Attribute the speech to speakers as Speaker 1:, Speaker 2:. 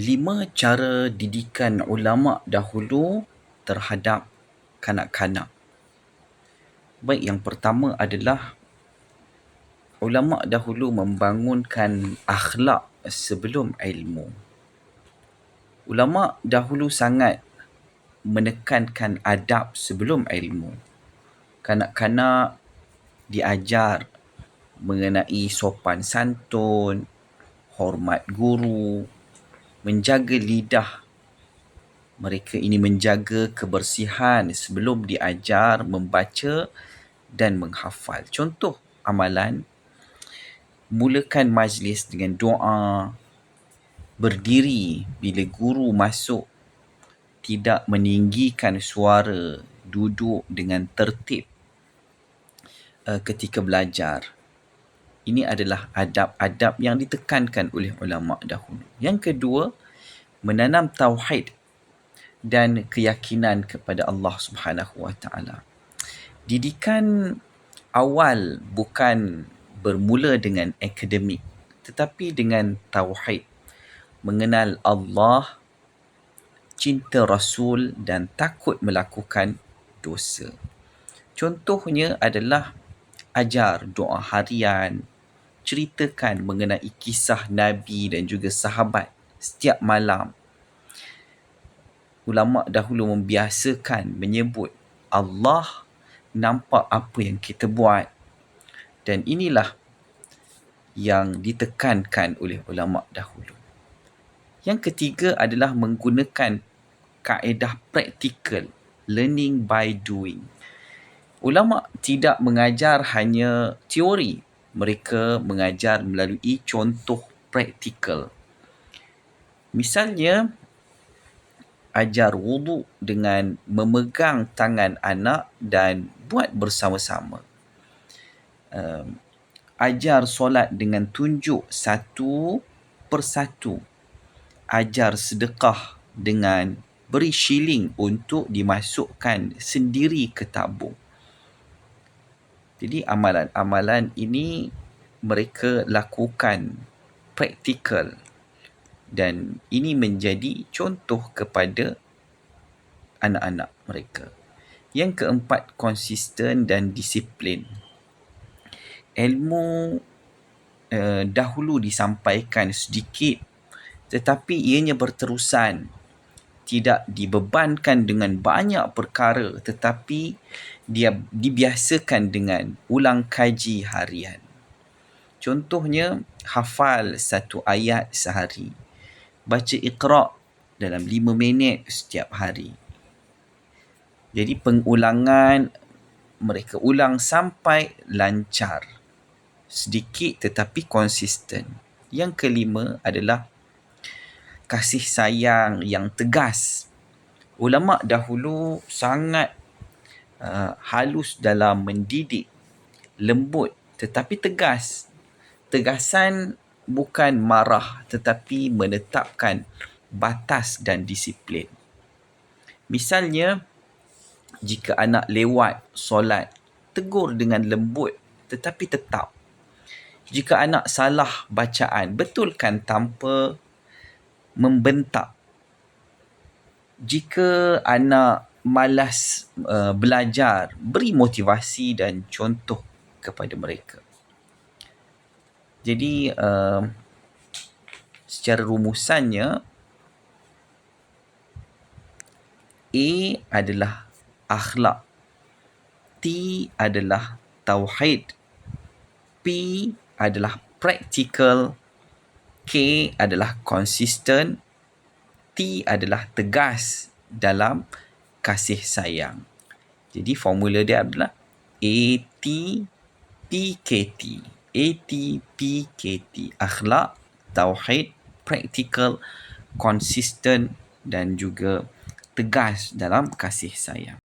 Speaker 1: lima cara didikan ulama dahulu terhadap kanak-kanak. Baik, yang pertama adalah ulama dahulu membangunkan akhlak sebelum ilmu. Ulama dahulu sangat menekankan adab sebelum ilmu. Kanak-kanak diajar mengenai sopan santun, hormat guru, menjaga lidah. Mereka ini menjaga kebersihan sebelum diajar membaca dan menghafal. Contoh amalan, mulakan majlis dengan doa, berdiri bila guru masuk, tidak meninggikan suara, duduk dengan tertib ketika belajar. Ini adalah adab-adab yang ditekankan oleh ulama dahulu. Yang kedua, menanam tauhid dan keyakinan kepada Allah Subhanahu Wa Taala. Didikan awal bukan bermula dengan akademik tetapi dengan tauhid. Mengenal Allah, cinta Rasul dan takut melakukan dosa. Contohnya adalah ajar doa harian, ceritakan mengenai kisah Nabi dan juga sahabat setiap malam. Ulama dahulu membiasakan menyebut Allah nampak apa yang kita buat. Dan inilah yang ditekankan oleh ulama dahulu. Yang ketiga adalah menggunakan kaedah praktikal, learning by doing. Ulama tidak mengajar hanya teori, mereka mengajar melalui contoh praktikal. Misalnya, ajar wudu dengan memegang tangan anak dan buat bersama-sama. Ajar solat dengan tunjuk satu persatu ajar sedekah dengan beri shilling untuk dimasukkan sendiri ke tabung. Jadi amalan-amalan ini mereka lakukan praktikal dan ini menjadi contoh kepada anak-anak mereka. Yang keempat, konsisten dan disiplin. Ilmu uh, dahulu disampaikan sedikit tetapi ianya berterusan tidak dibebankan dengan banyak perkara tetapi dia dibiasakan dengan ulang kaji harian. Contohnya, hafal satu ayat sehari. Baca ikhra' dalam lima minit setiap hari. Jadi pengulangan mereka ulang sampai lancar. Sedikit tetapi konsisten. Yang kelima adalah kasih sayang yang tegas. Ulama dahulu sangat uh, halus dalam mendidik, lembut tetapi tegas. Tegasan bukan marah tetapi menetapkan batas dan disiplin. Misalnya, jika anak lewat solat, tegur dengan lembut tetapi tetap. Jika anak salah bacaan, betulkan tanpa membentak. Jika anak malas uh, belajar, beri motivasi dan contoh kepada mereka. Jadi uh, secara rumusannya A adalah akhlak, T adalah tauhid, P adalah practical, K adalah consistent, T adalah tegas dalam kasih sayang. Jadi formula dia adalah ATPKT. ATPKT. Akhlak, tauhid, practical, consistent dan juga tegas dalam kasih sayang.